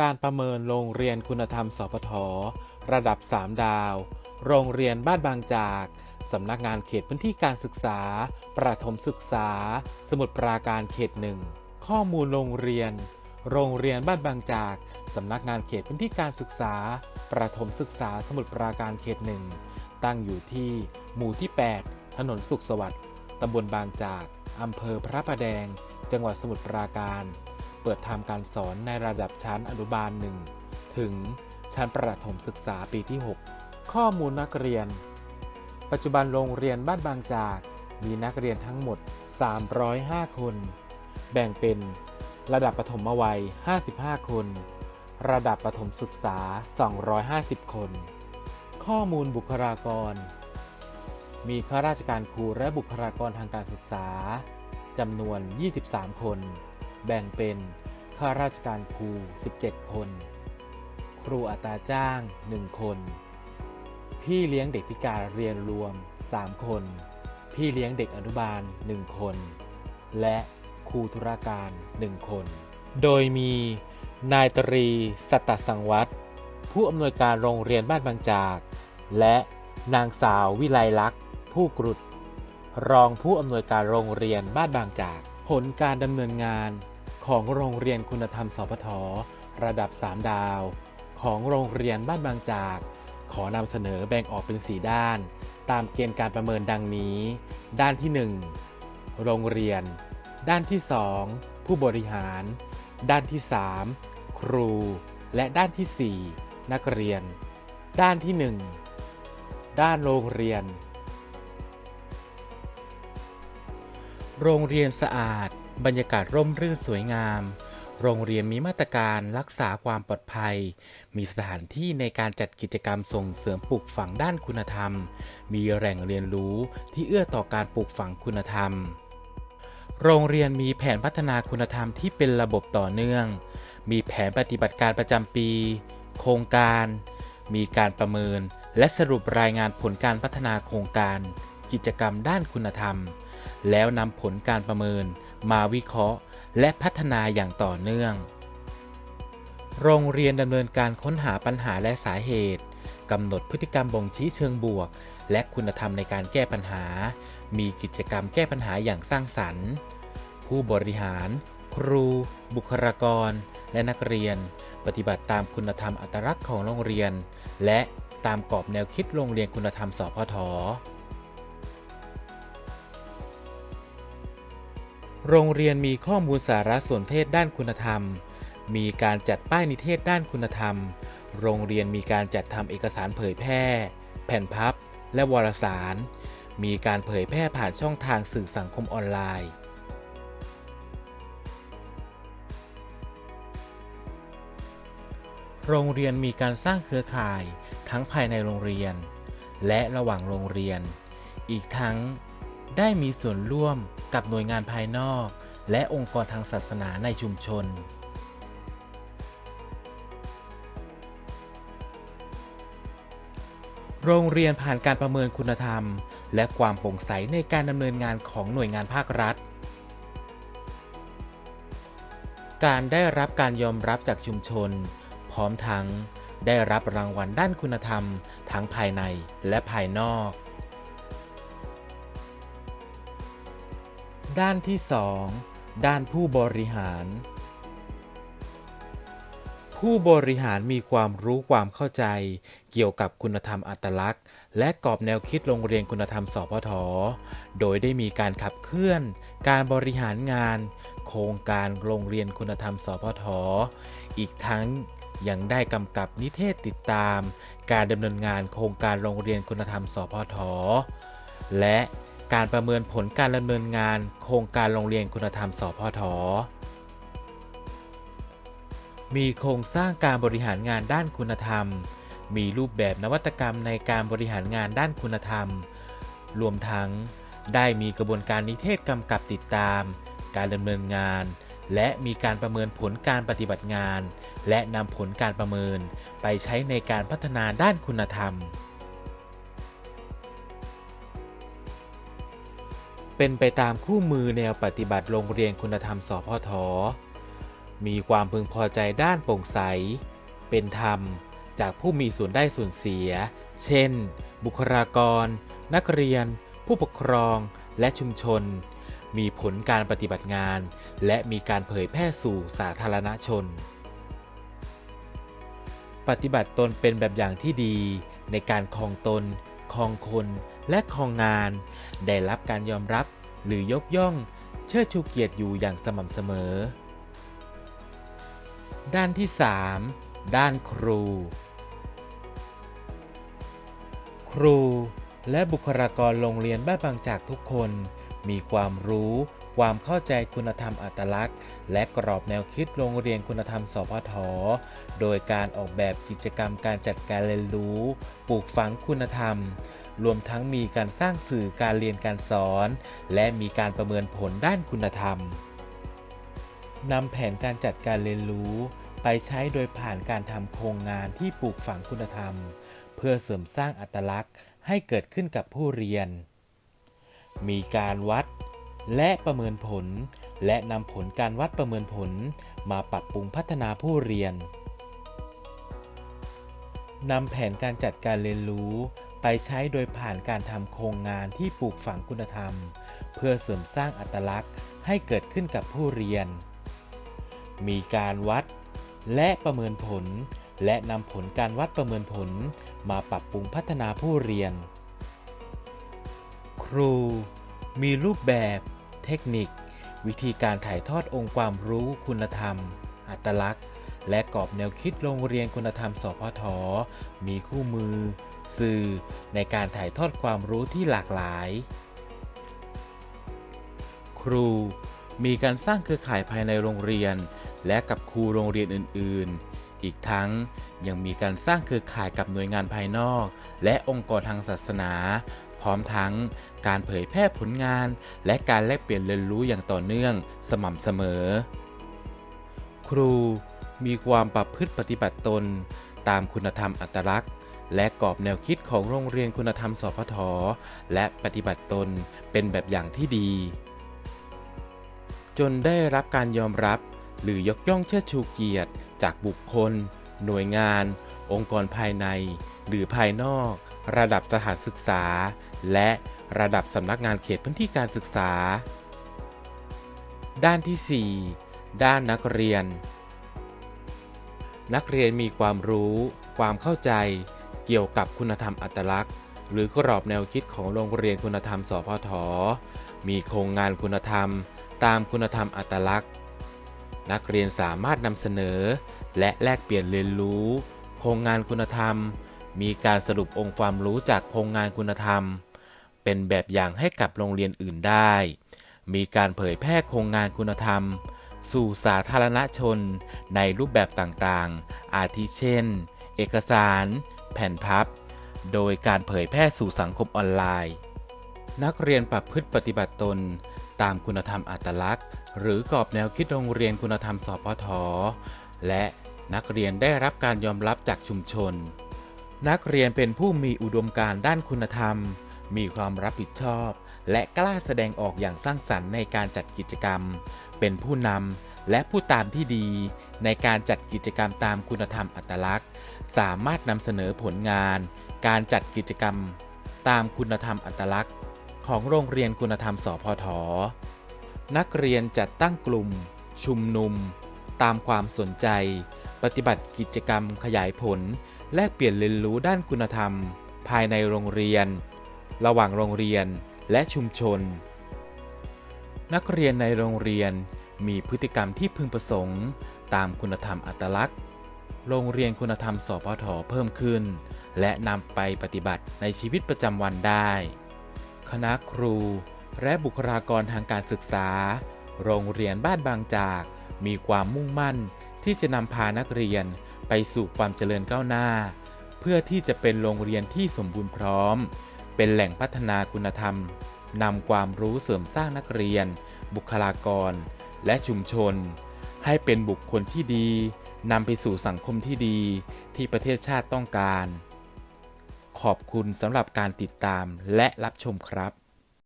การประเมินโรงเรียนคุณธรรมสพทระดับ 3 ดาว โรงเรียนบ้านบางจาก สำนักงานเขตพื้นที่การศึกษา ประถมศึกษา สมุทรปราการเขตหนึ่ง ข้อมูลโรงเรียน โรงเรียนบ้านบางจาก สำนักงานเขตพื้นที่การศึกษา ประถมศึกษา สมุทรปราการเขตหนึ่ง ตั้งอยู่ที่ หมู่ที่ 8 ถนนสุขสวัสดิ์ตำบลบางจาก อำเภอพระประแดง จังหวัดสมุทรปราการ เปิดทำการสอนในระดับชั้นอนุบาล1ถึงชั้นประถมศึกษาปีที่ 6 ข้อมูลนักเรียน ปัจจุบันโรงเรียนบ้านบางจาก มีนักเรียนทั้งหมด 305 คน แบ่งเป็นระดับประถมวัย 55 คน ระดับประถมศึกษา 250 คน ข้อมูลบุคลากร มีข้าราชการครูและบุคลากรทางการศึกษาจำนวน 23 คน แบ่งเป็นข้าราชการครู 17 คน ครูอัตราจ้าง 1 คน พี่เลี้ยงเด็กพิการเรียนรวม 3 คน พี่เลี้ยงเด็กอนุบาล 1 คน และครูธุรการ 1 คน โดยมีนายตรีสัตตสังวัตรผู้อำนวยการโรงเรียนบ้านบางจาก และนางสาววิไลลักษณ์ ผู้กรุดรองผู้อำนวยการโรงเรียนบ้านบางจาก ผลการดำเนินงาน ของโรงเรียนคุณธรรมสพทระดับ 3 ดาว ของโรงเรียนบ้านบางจาก ขอนำเสนอแบ่งออกเป็น 4 ด้าน ตามเกณฑ์การประเมินดังนี้ ด้านที่ 1 โรงเรียน ด้านที่ 2 ผู้บริหาร ด้านที่ 3 ครู และด้านที่ 4 นักเรียน ด้านที่ 1 ด้านโรงเรียน โรงเรียนสะอาด บรรยากาศร่มรื่นสวยงาม โรงเรียนมีมาตรการรักษาความปลอดภัย มีสถานที่ในการจัดกิจกรรมส่งเสริมปลูกฝังด้านคุณธรรม มีแหล่งเรียนรู้ที่เอื้อต่อการปลูกฝังคุณธรรม โรงเรียนมีแผนพัฒนาคุณธรรมที่เป็นระบบต่อเนื่อง มีแผนปฏิบัติการประจำปี โครงการ มีการประเมิน และสรุปรายงานผลการพัฒนาโครงการ กิจกรรมด้านคุณธรรม แล้วนำผลการประเมิน มาวิเคราะห์ และพัฒนาอย่างต่อเนื่อง โรงเรียนดำเนินการค้นหาปัญหาและสาเหตุกำหนดพฤติกรรมบ่งชี้เชิงบวก และคุณธรรมในการแก้ปัญหา มีกิจกรรมแก้ปัญหาอย่างสร้างสรรค์ ผู้บริหาร ครู บุคลากร และนักเรียน ปฏิบัติตามคุณธรรมอัตลักษณ์ของโรงเรียน และตามกรอบแนวคิดโรงเรียนคุณธรรมสพท โรงเรียนมีข้อมูลสารสนเทศด้านคุณธรรม มีการจัดป้ายนิเทศด้านคุณธรรม โรงเรียนมีการจัดทำเอกสารเผยแพร่ แผ่นพับ และวารสาร มีการเผยแพร่ผ่านช่องทางสื่อสังคมออนไลน์โรงเรียนมีการสร้างเครือข่ายทั้งภายในโรงเรียน และระหว่างโรงเรียน อีกทั้ง ได้มีส่วนร่วมกับหน่วยงานภายนอก และองค์กรทางศาสนาในชุมชน โรงเรียนผ่านการประเมินคุณธรรม และความโปร่งใสในการดำเนินงานของหน่วยงานภาครัฐ การได้รับการยอมรับจากชุมชน พร้อมทั้งได้รับรางวัลด้านคุณธรรม ทั้งภายในและภายนอก ด้านที่ 2 ด้านผู้บริหาร ผู้บริหารมีความรู้ความเข้าใจ เกี่ยวกับคุณธรรมอัตลักษณ์ และกรอบแนวคิดโรงเรียนคุณธรรมสพท โดยได้มีการขับเคลื่อน การบริหารงาน โครงการโรงเรียนคุณธรรมสพท อีกทั้งยังได้กำกับนิเทศติดตาม การดำเนินงานโครงการโรงเรียนคุณธรรมสพท และ การประเมินผลการดำเนินงาน โครงการโรงเรียนคุณธรรม สพท มีโครงสร้างการบริหารงานด้านคุณธรรม มีรูปแบบนวัตกรรมในการบริหารงานด้านคุณธรรม รวมทั้งได้มีกระบวนการนิเทศกำกับติดตาม การดำเนินงาน และมีการประเมินผลการปฏิบัติงาน และนำผลการประเมินไปใช้ในการพัฒนาด้านคุณธรรม เป็นไปตามคู่มือแนวปฏิบัติโรงเรียนคุณธรรมสพท มีความพึงพอใจด้านโปร่งใส เป็นธรรมจากผู้มีส่วนได้ส่วนเสีย เช่น บุคลากร นักเรียน ผู้ปกครอง และชุมชน มีผลการปฏิบัติงาน และมีการเผยแพร่สู่สาธารณชน ปฏิบัติตนเป็นแบบอย่างที่ดีในการครองตนครองคน และครองงาน ได้รับการยอมรับหรือยกย่อง เชิดชูเกียรติอยู่อย่างสม่ำเสมอ ด้านที่ 3 ด้านครู ครูและบุคลากรโรงเรียนบ้านบางจากทุกคน มีความรู้ ความเข้าใจคุณธรรมอัตลักษณ์ และกรอบแนวคิดโรงเรียนคุณธรรมสพท โดยการออกแบบกิจกรรมการจัดการเรียนรู้ ปลูกฝังคุณธรรม รวมทั้งมีการสร้างสื่อการเรียนการสอน และมีการประเมินผลด้านคุณธรรมนำแผนการจัดการเรียนรู้ไปใช้โดยผ่านการทำโครงงานที่ปลูกฝังคุณธรรม เพื่อเสริมสร้างอัตลักษณ์ให้เกิดขึ้นกับผู้เรียน มีการวัดและประเมินผล และนำผลการวัดประเมินผล มาปรับปรุงพัฒนาผู้เรียนนำแผนการจัดการเรียนรู้ ไปใช้โดยผ่านการทำโครงงานที่ปลูกฝังคุณธรรม เพื่อเสริมสร้างอัตลักษณ์ให้เกิดขึ้นกับผู้เรียน มีการวัดและประเมินผล และนำผลการวัดประเมินผล มาปรับปรุงพัฒนาผู้เรียน ครู มีรูปแบบ เทคนิค วิธีการถ่ายทอดองค์ความรู้คุณธรรม อัตลักษณ์ และกรอบแนวคิดโรงเรียนคุณธรรมสพทมีคู่มือ สื่อในการถ่ายทอดความรู้ที่หลากหลาย ครูมีการสร้างเครือข่ายภายในโรงเรียน และกับครูโรงเรียนอื่น ๆ อีกทั้งยังมีการสร้างเครือข่ายกับหน่วยงานภายนอก และองค์กรทางศาสนา พร้อมทั้งการเผยแพร่ผลงาน และการแลกเปลี่ยนเรียนรู้อย่างต่อเนื่องสม่ำเสมอ ครูมีความประพฤติปฏิบัติตน ตามคุณธรรมอัตลักษณ์ และกรอบแนวคิดของโรงเรียนคุณธรรมสพท และปฏิบัติตนเป็นแบบอย่างที่ดี จนได้รับการยอมรับ หรือยกย่องเชิดชูเกียรติ จากบุคคล หน่วยงาน องค์กรภายใน หรือภายนอก ระดับสถานศึกษา และระดับสำนักงานเขตพื้นที่การศึกษา ด้านที่ 4 ด้านนักเรียน นักเรียนมีความรู้ ความเข้าใจ เกี่ยวกับคุณธรรมอัตลักษณ์ หรือกรอบแนวคิดของโรงเรียนคุณธรรม สพท มีโครงงานคุณธรรม ตามคุณธรรมอัตลักษณ์ นักเรียนสามารถนำเสนอ และแลกเปลี่ยนเรียนรู้ โครงงานคุณธรรม มีการสรุปองค์ความรู้จากโครงงานคุณธรรม เป็นแบบอย่างให้กับโรงเรียนอื่นได้ มีการเผยแพร่โครงงานคุณธรรมสู่สาธารณชนในรูปแบบต่างๆ อาทิเช่น เอกสาร แผ่นพับ โดยการเผยแพร่สู่สังคมออนไลน์ นักเรียนประพฤติปฏิบัติตน ตามคุณธรรมอัตลักษณ์ หรือกรอบแนวคิดโรงเรียนคุณธรรมสพทและนักเรียนได้รับการยอมรับจากชุมชน นักเรียนเป็นผู้มีอุดมการณ์ด้านคุณธรรม มีความรับผิดชอบ และกล้าแสดงออกอย่างสร้างสรรค์ในการจัดกิจกรรม เป็นผู้นำ และผู้ตามที่ดีในการจัดกิจกรรมตามคุณธรรมอัตลักษณ์ สามารถนำเสนอผลงาน การจัดกิจกรรมตามคุณธรรมอัตลักษณ์ ของโรงเรียนคุณธรรมสพทนักเรียนจัดตั้งกลุ่ม ชุมนุม ตามความสนใจ ปฏิบัติกิจกรรมขยายผล แลกเปลี่ยนเรียนรู้ด้านคุณธรรม ภายในโรงเรียน ระหว่างโรงเรียนและชุมชน นักเรียนในโรงเรียน มีพฤติกรรมที่พึงประสงค์ ตามคุณธรรมอัตลักษณ์ โรงเรียนคุณธรรมสพทเพิ่มขึ้น และนำไปปฏิบัติในชีวิตประจำวันได้ คณะครู และบุคลากรทางการศึกษา โรงเรียนบ้านบางจาก มีความมุ่งมั่นที่จะนำพานักเรียนไปสู่ความเจริญก้าวหน้า เพื่อที่จะเป็นโรงเรียนที่สมบูรณ์พร้อม เป็นแหล่งพัฒนาคุณธรรมนำความรู้เสริมสร้างนักเรียน บุคลากร และชุมชน ให้เป็นบุคคลที่ดีนำไปสู่สังคมที่ดีที่ประเทศชาติต้องการ ขอบคุณสำหรับการติดตามและรับชมครับ